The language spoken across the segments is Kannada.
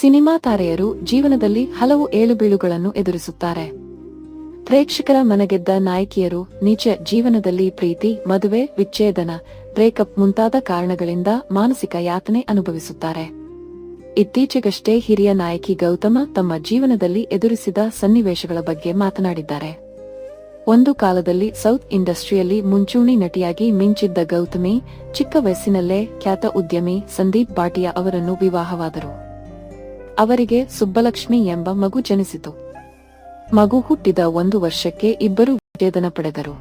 ಸಿನಿಮಾ ತಾರೆಯರು ಜೀವನದಲ್ಲಿ ಹಲವು ಏಳುಬೀಳುಗಳನ್ನು ಎದುರಿಸುತ್ತಾರೆ. ಪ್ರೇಕ್ಷಕರ ಮನಗೆದ್ದ ನಾಯಕಿಯರು ನಿಜ ಜೀವನದಲ್ಲಿ ಪ್ರೀತಿ, ಮದುವೆ, ವಿಚ್ಛೇದನ, ಬ್ರೇಕಪ್ ಮುಂತಾದ ಕಾರಣಗಳಿಂದ ಮಾನಸಿಕ ಯಾತನೆ ಅನುಭವಿಸುತ್ತಾರೆ. ಇತ್ತೀಚೆಗಷ್ಟೇ ಹಿರಿಯ ನಾಯಕಿ ಗೌತಮ ತಮ್ಮ ಜೀವನದಲ್ಲಿ ಎದುರಿಸಿದ ಸನ್ನಿವೇಶಗಳ ಬಗ್ಗೆ ಮಾತನಾಡಿದ್ದಾರೆ. ಒಂದು ಕಾಲದಲ್ಲಿ ಸೌತ್ ಇಂಡಸ್ಟ್ರಿಯಲ್ಲಿ ಮುಂಚೂಣಿ ನಟಿಯಾಗಿ ಮಿಂಚಿದ್ದ ಗೌತಮಿ ಚಿಕ್ಕ ವಯಸ್ಸಿನಲ್ಲೇ ಖ್ಯಾತ ಉದ್ಯಮಿ ಸಂದೀಪ್ ಬಾಟಿಯಾ ಅವರನ್ನು ವಿವಾಹವಾದರು. ಅವರಿಗೆ ಸುಬ್ಬಲಕ್ಷ್ಮಿ ಎಂಬ ಮಗು ಜನಿಸಿತು. ಮಗು ಹುಟ್ಟಿದ ಒಂದು ವರ್ಷಕ್ಕೆ ಇಬ್ಬರು ವಿಚ್ಛೇದನ ಪಡೆದರು.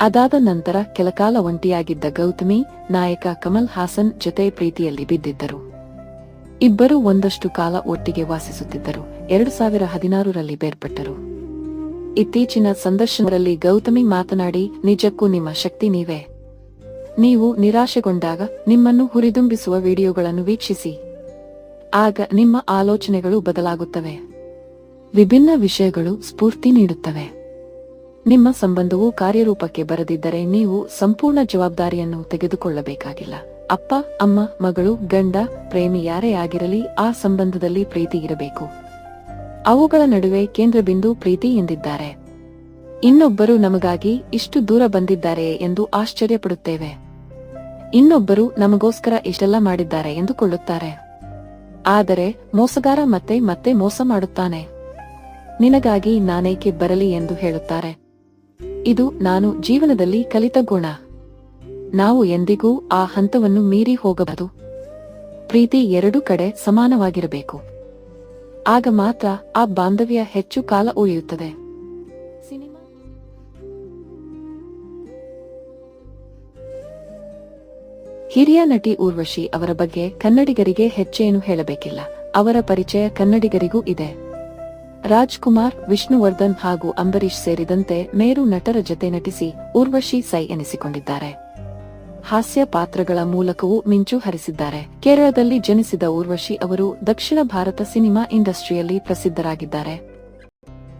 ಅದಾದ ನಂತರ ಕೆಲಕಾಲ ಒಂಟಿಯಾಗಿದ್ದ ಗೌತಮಿ, ನಾಯಕ ಕಮಲ್ ಹಾಸನ್ ಜೊತೆ ಪ್ರೀತಿಯಲ್ಲಿ ಬಿದ್ದಿದ್ದರು. ಇಬ್ಬರು ಒಂದಷ್ಟು ಕಾಲ ಒಟ್ಟಿಗೆ ವಾಸಿಸುತ್ತಿದ್ದರು. ಎರಡು ಸಾವಿರ ಹದಿನಾರರಲ್ಲಿ ಬೇರ್ಪಟ್ಟರು. ಇತ್ತೀಚಿನ ಸಂದರ್ಶನದಲ್ಲಿ ಗೌತಮಿ ಮಾತನಾಡಿ, ನಿಜಕ್ಕೂ ನಿಮ್ಮ ಶಕ್ತಿ ನೀವೇ. ನೀವು ನಿರಾಶೆಗೊಂಡಾಗ ನಿಮ್ಮನ್ನು ಹುರಿದುಂಬಿಸುವ ವಿಡಿಯೋಗಳನ್ನು ವೀಕ್ಷಿಸಿ. ಆಗ ನಿಮ್ಮ ಆಲೋಚನೆಗಳು ಬದಲಾಗುತ್ತವೆ. ವಿಭಿನ್ನ ವಿಷಯಗಳು ಸ್ಫೂರ್ತಿ ನೀಡುತ್ತವೆ. ನಿಮ್ಮ ಸಂಬಂಧವು ಕಾರ್ಯರೂಪಕ್ಕೆ ಬರದಿದ್ದರೆ ನೀವು ಸಂಪೂರ್ಣ ಜವಾಬ್ದಾರಿಯನ್ನು ತೆಗೆದುಕೊಳ್ಳಬೇಕಾಗಿಲ್ಲ. ಅಪ್ಪ, ಅಮ್ಮ, ಮಗಳು, ಗಂಡ, ಪ್ರೇಮಿ ಯಾರೇ ಆಗಿರಲಿ ಆ ಸಂಬಂಧದಲ್ಲಿ ಪ್ರೀತಿ ಇರಬೇಕು. ಅವುಗಳ ನಡುವೆ ಕೇಂದ್ರಬಿಂದು ಪ್ರೀತಿ ಎಂದಿದ್ದಾರೆ. ಇನ್ನೊಬ್ಬರು ನಮಗಾಗಿ ಇಷ್ಟು ದೂರ ಬಂದಿದ್ದಾರೆ ಎಂದು ಆಶ್ಚರ್ಯಪಡುತ್ತೇವೆ. ಇನ್ನೊಬ್ಬರು ನಮಗೋಸ್ಕರ ಇಷ್ಟೆಲ್ಲ ಮಾಡಿದ್ದಾರೆ ಎಂದುಕೊಳ್ಳುತ್ತಾರೆ. ಆದರೆ ಮೋಸಗಾರ ಮತ್ತೆ ಮತ್ತೆ ಮೋಸ ಮಾಡುತ್ತಾನೆ. ನಿನಗಾಗಿ ನಾನೇಕೆ ಬರಲಿ ಎಂದು ಹೇಳುತ್ತಾರೆ. ಇದು ನಾನು ಜೀವನದಲ್ಲಿ ಕಲಿತ ಗುಣ. ನಾವು ಎಂದಿಗೂ ಆ ಹಂತವನ್ನು ಮೀರಿ ಹೋಗಬಹುದು ಪ್ರೀತಿ ಎರಡೂ ಕಡೆ ಸಮಾನವಾಗಿರಬೇಕು. ಆಗ ಮಾತ್ರ ಆ ಬಾಂಧವ್ಯ ಹೆಚ್ಚು ಕಾಲ ಉಳಿಯುತ್ತದೆ. ಹಿರಿಯ ನಟಿ ಊರ್ವಶಿ ಅವರ ಬಗ್ಗೆ ಕನ್ನಡಿಗರಿಗೆ ಹೆಚ್ಚೇನು ಹೇಳಬೇಕಿಲ್ಲ. ಅವರ ಪರಿಚಯ ಕನ್ನಡಿಗರಿಗೂ ಇದೆ. ರಾಜ್ಕುಮಾರ್, ವಿಷ್ಣುವರ್ಧನ್ ಹಾಗೂ ಅಂಬರೀಶ್ ಸೇರಿದಂತೆ ಮೇರು ನಟರ ಜತೆ ನಟಿಸಿ ಊರ್ವಶಿ ಸೈ ಎನಿಸಿಕೊಂಡಿದ್ದಾರೆ. ಹಾಸ್ಯ ಪಾತ್ರಗಳ ಮೂಲಕವೂ ಮಿಂಚು ಹರಿಸಿದ್ದಾರೆ. ಕೇರಳದಲ್ಲಿ ಜನಿಸಿದ ಊರ್ವಶಿ ಅವರು ದಕ್ಷಿಣ ಭಾರತ ಸಿನಿಮಾ ಇಂಡಸ್ಟ್ರಿಯಲ್ಲಿ ಪ್ರಸಿದ್ಧರಾಗಿದ್ದಾರೆ.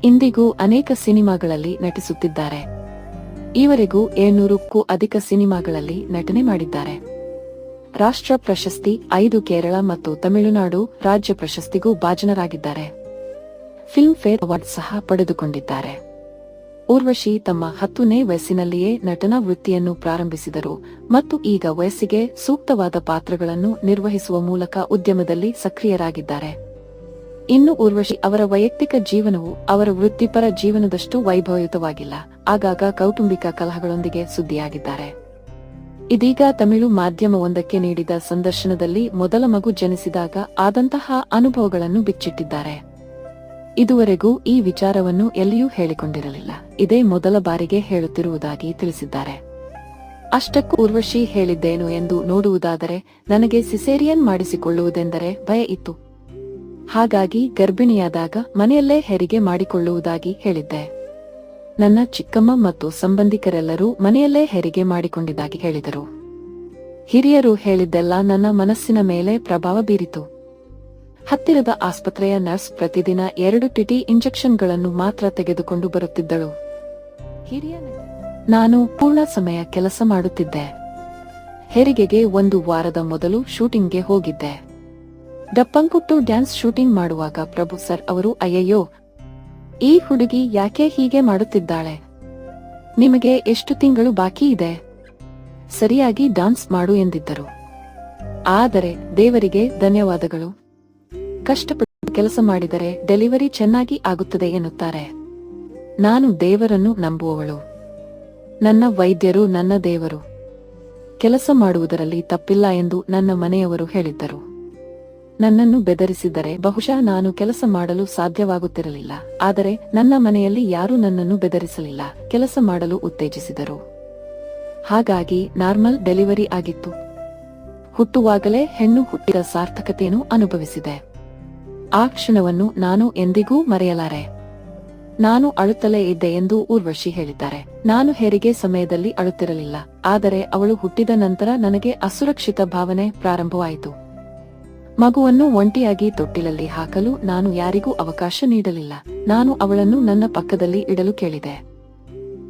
ಇಂದಿಗೂ ಅನೇಕ ಸಿನಿಮಾಗಳಲ್ಲಿ ನಟಿಸುತ್ತಿದ್ದಾರೆ. ಈವರೆಗೂ ಏಳ್ನೂರಕ್ಕೂ ಅಧಿಕ ಸಿನಿಮಾಗಳಲ್ಲಿ ನಟನೆ ಮಾಡಿದ್ದಾರೆ. ರಾಷ್ಟ್ರ ಪ್ರಶಸ್ತಿ ಐದು ಕೇರಳ ಮತ್ತು ತಮಿಳುನಾಡು ರಾಜ್ಯ ಪ್ರಶಸ್ತಿಗೂ ಭಾಜನರಾಗಿದ್ದಾರೆ. ಫಿಲ್ಮ್ ಫೇರ್ ಅವಾರ್ಡ್ ಸಹ ಪಡೆದುಕೊಂಡಿದ್ದಾರೆ. ಊರ್ವಶಿ ತಮ್ಮ ಹತ್ತನೇ ವಯಸ್ಸಿನಲ್ಲಿಯೇ ನಟನಾ ವೃತ್ತಿಯನ್ನು ಪ್ರಾರಂಭಿಸಿದರು ಮತ್ತು ಈಗ ವಯಸ್ಸಿಗೆ ಸೂಕ್ತವಾದ ಪಾತ್ರಗಳನ್ನು ನಿರ್ವಹಿಸುವ ಮೂಲಕ ಉದ್ಯಮದಲ್ಲಿ ಸಕ್ರಿಯರಾಗಿದ್ದಾರೆ. ಇನ್ನು ಊರ್ವಶಿ ಅವರ ವೈಯಕ್ತಿಕ ಜೀವನವು ಅವರ ವೃತ್ತಿಪರ ಜೀವನದಷ್ಟು ವೈಭವಯುತವಾಗಿಲ್ಲ, ಆಗಾಗ ಕೌಟುಂಬಿಕ ಕಲಹಗಳೊಂದಿಗೆ ಸುದ್ದಿಯಾಗಿದ್ದಾರೆ. ಇದೀಗ ತಮಿಳು ಮಾಧ್ಯಮವೊಂದಕ್ಕೆ ನೀಡಿದ ಸಂದರ್ಶನದಲ್ಲಿ ಮೊದಲ ಮಗು ಜನಿಸಿದಾಗ ಆದಂತಹ ಅನುಭವಗಳನ್ನು ಬಿಚ್ಚಿಟ್ಟಿದ್ದಾರೆ. ಇದುವರೆಗೂ ಈ ವಿಚಾರವನ್ನು ಎಲ್ಲಿಯೂ ಹೇಳಿಕೊಂಡಿರಲಿಲ್ಲ. ಇದೇ ಮೊದಲ ಬಾರಿಗೆ ಹೇಳುತ್ತಿರುವುದಾಗಿ ತಿಳಿಸಿದ್ದಾರೆ. ಅಷ್ಟಕ್ಕೂ ಊರ್ವಶಿ ಹೇಳಿದ್ದೇನು ಎಂದು ನೋಡುವುದಾದರೆ, ನನಗೆ ಸಿಸೇರಿಯನ್ ಮಾಡಿಸಿಕೊಳ್ಳುವುದೆಂದರೆ ಭಯ ಇತ್ತು. ಹಾಗಾಗಿ ಗರ್ಭಿಣಿಯಾದಾಗ ಮನೆಯಲ್ಲೇ ಹೆರಿಗೆ ಮಾಡಿಕೊಳ್ಳುವುದಾಗಿ ಹೇಳಿದ್ದೆ. ನನ್ನ ಚಿಕ್ಕಮ್ಮ ಮತ್ತು ಸಂಬಂಧಿಕರೆಲ್ಲರೂ ಮನೆಯಲ್ಲೇ ಹೆರಿಗೆ ಮಾಡಿಕೊಂಡಿದ್ದಾಗಿ ಹೇಳಿದರು. ಹಿರಿಯರು ಹೇಳಿದ್ದೆಲ್ಲ ನನ್ನ ಮನಸ್ಸಿನ ಮೇಲೆ ಪ್ರಭಾವ ಬೀರಿತು. ಹತ್ತಿರದ ಆಸ್ಪತ್ರೆಯ ನರ್ಸ್ ಪ್ರತಿದಿನ ಎರಡು ಟಿಟಿ ಇಂಜೆಕ್ಷನ್ಗಳನ್ನು ಮಾತ್ರ ತೆಗೆದುಕೊಂಡು ಬರುತ್ತಿದ್ದಳು. ಹಿರಿಯ ನಾನು ಪೂರ್ಣ ಸಮಯ ಕೆಲಸ ಮಾಡುತ್ತಿದ್ದೆ. ಹೆರಿಗೆಗೆ ಒಂದು ವಾರದ ಮೊದಲು ಶೂಟಿಂಗ್ಗೆ ಹೋಗಿದ್ದೆ. ಡಪ್ಪಂಕುಟ್ಟು ಡ್ಯಾನ್ಸ್ ಶೂಟಿಂಗ್ ಮಾಡುವಾಗ ಪ್ರಭು ಸರ್ ಅವರು, ಅಯ್ಯಯ್ಯೋ ಈ ಹುಡುಗಿ ಯಾಕೆ ಹೀಗೆ ಮಾಡುತ್ತಿದ್ದಾಳೆ? ನಿಮಗೆ ಎಷ್ಟು ತಿಂಗಳು ಬಾಕಿ ಇದೆ? ಸರಿಯಾಗಿ ಡಾನ್ಸ್ ಮಾಡು ಎಂದಿದ್ದರು. ಆದರೆ ದೇವರಿಗೆ ಧನ್ಯವಾದಗಳು. ಕಷ್ಟಪಟ್ಟು ಕೆಲಸ ಮಾಡಿದರೆ ಡೆಲಿವರಿ ಚೆನ್ನಾಗಿ ಆಗುತ್ತದೆ ಎನ್ನುತ್ತಾರೆ. ನಾನು ದೇವರನ್ನು ನಂಬುವವಳು. ನನ್ನ ವೈದ್ಯರು ನನ್ನ ದೇವರು. ಕೆಲಸ ಮಾಡುವುದರಲ್ಲಿ ತಪ್ಪಿಲ್ಲ ಎಂದು ನನ್ನ ಮನೆಯವರು ಹೇಳಿದ್ದರು. ನನ್ನನ್ನು ಬೆದರಿಸಿದರೆ ಬಹುಶಃ ನಾನು ಕೆಲಸ ಮಾಡಲು ಸಾಧ್ಯವಾಗುತ್ತಿರಲಿಲ್ಲ. ಆದರೆ ನನ್ನ ಮನೆಯಲ್ಲಿ ಯಾರೂ ನನ್ನನ್ನು ಬೆದರಿಸಲಿಲ್ಲ. ಕೆಲಸ ಮಾಡಲು ಉತ್ತೇಜಿಸಿದರು. ಹಾಗಾಗಿ ನಾರ್ಮಲ್ ಡೆಲಿವರಿ ಆಗಿತ್ತು. ಹುಟ್ಟುವಾಗಲೇ ಹೆಣ್ಣು ಹುಟ್ಟಿದ ಸಾರ್ಥಕತೆಯನ್ನು ಅನುಭವಿಸಿದೆ. ಆ ಕ್ಷಣವನ್ನು ನಾನು ಎಂದಿಗೂ ಮರೆಯಲಾರೆ. ನಾನು ಅಳುತ್ತಲೇ ಇದ್ದೆ ಎಂದು ಊರ್ವಶಿ ಹೇಳಿದ್ದಾರೆ. ನಾನು ಹೆರಿಗೆ ಸಮಯದಲ್ಲಿ ಅಳುತ್ತಿರಲಿಲ್ಲ. ಆದರೆ ಅವಳು ಹುಟ್ಟಿದ ನಂತರ ನನಗೆ ಅಸುರಕ್ಷಿತ ಭಾವನೆ ಪ್ರಾರಂಭವಾಯಿತು. ಮಗುವನ್ನು ಒಂಟಿಯಾಗಿ ತೊಟ್ಟಿಲಲ್ಲಿ ಹಾಕಲು ನಾನು ಯಾರಿಗೂ ಅವಕಾಶ ನೀಡಲಿಲ್ಲ. ನಾನು ಅವಳನ್ನು ನನ್ನ ಪಕ್ಕದಲ್ಲಿ ಇಡಲು ಕೇಳಿದೆ.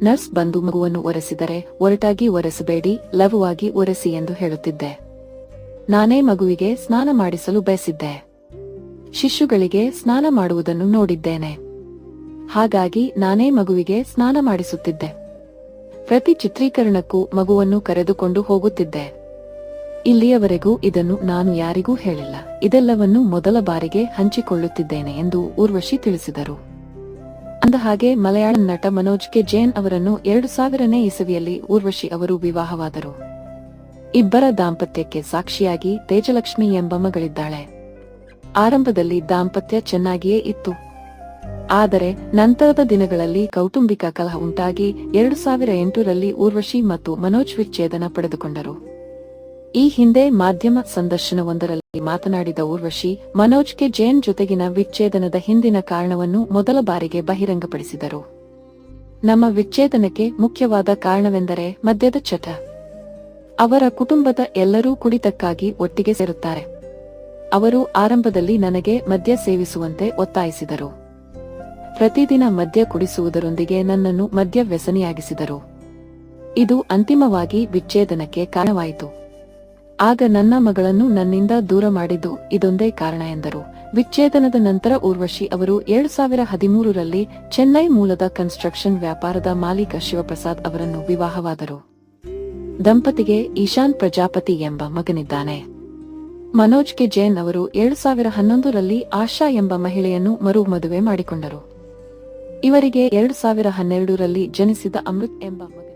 ನರ್ಸ್ ಬಂದು ಮಗುವನ್ನು ಒರೆಸಿದರೆ ಒರಟಾಗಿ ಒರೆಸಬೇಡಿ ಲವವಾಗಿ ಒರೆಸಿ ಎಂದು ಹೇಳುತ್ತಿದ್ದೆ. ನಾನೇ ಮಗುವಿಗೆ ಸ್ನಾನ ಮಾಡಿಸಲು ಬಯಸಿದ್ದೆ. ಶಿಶುಗಳಿಗೆ ಸ್ನಾನ ಮಾಡುವುದನ್ನು ನೋಡಿದ್ದೇನೆ. ಹಾಗಾಗಿ ನಾನೇ ಮಗುವಿಗೆ ಸ್ನಾನ ಮಾಡಿಸುತ್ತಿದ್ದೆ. ಪ್ರತಿ ಚಿತ್ರೀಕರಣಕ್ಕೂ ಮಗುವನ್ನು ಕರೆದುಕೊಂಡು ಹೋಗುತ್ತಿದ್ದೆ. ಇಲ್ಲಿಯವರೆಗೂ ಇದನ್ನು ನಾನು ಯಾರಿಗೂ ಹೇಳಿಲ್ಲ. ಇದೆಲ್ಲವನ್ನು ಮೊದಲ ಬಾರಿಗೆ ಹಂಚಿಕೊಳ್ಳುತ್ತಿದ್ದೇನೆ ಎಂದು ಊರ್ವಶಿ ತಿಳಿಸಿದರು. ಅಂದಹಾಗೆ ಮಲಯಾಳಂ ನಟ ಮನೋಜ್ ಕೆ. ಜೈನ್ ಅವರನ್ನು ಎರಡು ಸಾವಿರನೇ ಇಸವಿಯಲ್ಲಿ ಊರ್ವಶಿ ಅವರು ವಿವಾಹವಾದರು. ಇಬ್ಬರ ದಾಂಪತ್ಯಕ್ಕೆ ಸಾಕ್ಷಿಯಾಗಿ ತೇಜಲಕ್ಷ್ಮಿ ಎಂಬ ಮಗಳಿದ್ದಾಳೆ. ಆರಂಭದಲ್ಲಿ ದಾಂಪತ್ಯ ಚೆನ್ನಾಗಿಯೇ ಇತ್ತು. ಆದರೆ ನಂತರದ ದಿನಗಳಲ್ಲಿ ಕೌಟುಂಬಿಕ ಕಲಹ ಉಂಟಾಗಿ ಎರಡು ಸಾವಿರ ಎಂಟರಲ್ಲಿ ಊರ್ವಶಿ ಮತ್ತು ಮನೋಜ್ ವಿಚ್ಛೇದನ ಪಡೆದುಕೊಂಡರು. ಈ ಹಿಂದೆ ಮಾಧ್ಯಮ ಸಂದರ್ಶನವೊಂದರಲ್ಲಿ ಮಾತನಾಡಿದ ಊರ್ವಶಿ ಮನೋಜ್ ಕೆ ಜೈನ್ ಜೊತೆಗಿನ ವಿಚ್ಛೇದನದ ಹಿಂದಿನ ಕಾರಣವನ್ನು ಮೊದಲ ಬಾರಿಗೆ ಬಹಿರಂಗಪಡಿಸಿದರು. ನಮ್ಮ ವಿಚ್ಛೇದನಕ್ಕೆ ಮುಖ್ಯವಾದ ಕಾರಣವೆಂದರೆ ಮದ್ಯದ ಚಟ ಅವರ ಕುಟುಂಬದ ಎಲ್ಲರೂ ಕುಡಿತಕ್ಕಾಗಿ ಒಟ್ಟಿಗೆ ಸೇರುತ್ತಾರೆ. ಅವರು ಆರಂಭದಲ್ಲಿ ನನಗೆ ಮದ್ಯ ಸೇವಿಸುವಂತೆ ಒತ್ತಾಯಿಸಿದರು. ಪ್ರತಿದಿನ ಮದ್ಯ ಕುಡಿಸುವುದರೊಂದಿಗೆ ನನ್ನನ್ನು ಮದ್ಯ ವ್ಯಸನಿಯಾಗಿಸಿದರು ಇದು ಅಂತಿಮವಾಗಿ ವಿಚ್ಛೇದನಕ್ಕೆ ಕಾರಣವಾಯಿತು. ಆಗ ನನ್ನ ಮಗಳನ್ನು ನನ್ನಿಂದ ದೂರ ಮಾಡಿದ್ದು ಇದೊಂದೇ ಕಾರಣ ಎಂದರು. ವಿಚ್ಛೇದನದ ನಂತರ ಊರ್ವಶಿ ಅವರು ಎರಡು ಸಾವಿರ ಹದಿಮೂರರಲ್ಲಿ ಚೆನ್ನೈ ಮೂಲದ ಕನ್ಸ್ಟ್ರಕ್ಷನ್ ವ್ಯಾಪಾರದ ಮಾಲೀಕ ಶಿವಪ್ರಸಾದ್ ಅವರನ್ನು ವಿವಾಹವಾದರು. ದಂಪತಿಗೆ ಈಶಾನ್ ಪ್ರಜಾಪತಿ ಎಂಬ ಮಗನಿದ್ದಾನೆ. ಮನೋಜ್ ಕೆ ಜೈನ್ ಅವರು ಎರಡು ಸಾವಿರ ಹನ್ನೊಂದರಲ್ಲಿ ಆಶಾ ಎಂಬ ಮಹಿಳೆಯನ್ನು ಮರು ಮದುವೆ ಮಾಡಿಕೊಂಡರು. ಇವರಿಗೆ ಎರಡು ಸಾವಿರ ಹನ್ನೆರಡರಲ್ಲಿ ಜನಿಸಿದ ಅಮೃತ್ ಎಂಬ ಮಗ